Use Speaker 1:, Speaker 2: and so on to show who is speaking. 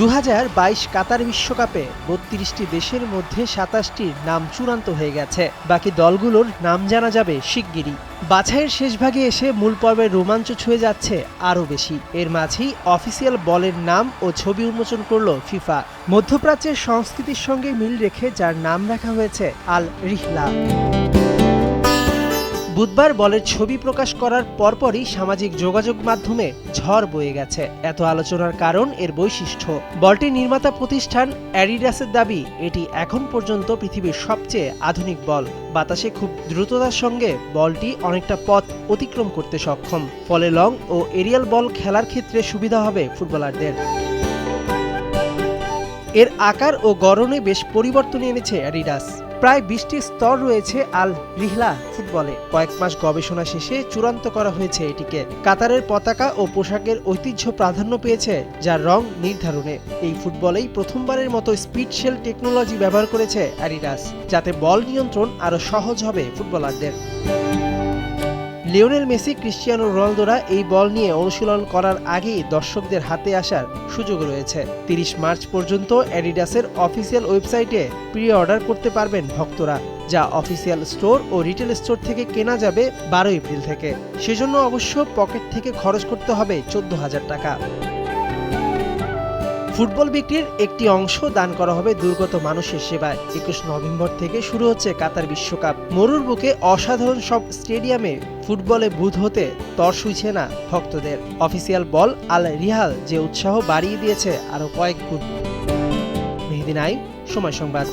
Speaker 1: দু হাজার বাইশ কাতার বিশ্বকাপে বত্রিশটি দেশের মধ্যে সাতাশটির নাম চূড়ান্ত হয়ে গেছে। বাকি দলগুলোর নাম জানা যাবে শিগগিরই। বাছাইয়ের শেষ ভাগে এসে মূল পর্বের রোমাঞ্চ ছুঁয়ে যাচ্ছে আরও বেশি। এর মাঝেই অফিসিয়াল বলের নাম ও ছবি উন্মোচন করল ফিফা। মধ্যপ্রাচ্যের সংস্কৃতির সঙ্গে মিল রেখে যার নাম রাখা হয়েছে আল রিহলা বুধবার বলের ছবি প্রকাশ করার পরপরই সামাজিক যোগাযোগ মাধ্যমে ঝড় বয়ে গেছে। এত আলোচনার কারণ এর বৈশিষ্ট্য। বলটি নির্মাতা প্রতিষ্ঠান অ্যাডিডাসের দাবি, এটি এখন পর্যন্ত পৃথিবীর সবচেয়ে আধুনিক বল। বাতাসে খুব দ্রুততার সঙ্গে বলটি অনেকটা পথ অতিক্রম করতে সক্ষম। ফলে লং ও এরিয়াল বল খেলার ক্ষেত্রে সুবিধা হবে ফুটবলারদের। এর আকার ও গড়নে বেশ পরিবর্তন এনেছে অ্যাডিডাস। প্রায় বিশটি স্তর রয়েছে আল রিহলা ফুটবলে। কয়েক মাস গবেষণা শেষে চূড়ান্ত করা হয়েছে এটিকে। কাতারের পতাকা ও পোশাকের ঐতিহ্য প্রাধান্য পেয়েছে, যার রং নির্ধারণে। এই ফুটবলেই প্রথমবারের মতো স্পিড শেল টেকনোলজি ব্যবহার করেছে অ্যাডিডাস, যাতে বল নিয়ন্ত্রণ আরও সহজ হবে ফুটবলারদের। লিওনেল মেসি, ক্রিশ্চিয়ানো রোনালদোরা এই বল নিয়ে অনুশীলন করার আগেই দর্শকদের হাতে আসার সুযোগ রয়েছে। তিরিশ মার্চ পর্যন্ত অ্যাডিডাসের অফিসিয়াল ওয়েবসাইটে প্রি অর্ডার করতে পারবেন ভক্তরা, যা অফিসিয়াল স্টোর ও রিটেল স্টোর থেকে কেনা যাবে বারো এপ্রিল থেকে। সেজন্য অবশ্য পকেট থেকে খরচ করতে হবে চোদ্দ হাজার টাকা। ফুটবল বিক্রির একটি অংশ দান করা হবে দুর্গত মানুষের সেবায়। একুশ নভেম্বর থেকে শুরু হচ্ছে কাতার বিশ্বকাপ। মরুর বুকে অসাধারণ সব স্টেডিয়ামে ফুটবলে বুধ হতে তর শুইছে না ভক্তদের। অফিসিয়াল বল আল রিহাল যে উৎসাহ বাড়িয়ে দিয়েছে আরও কয়েক গুণ। মেহেদিন আই সময় সংবাদ।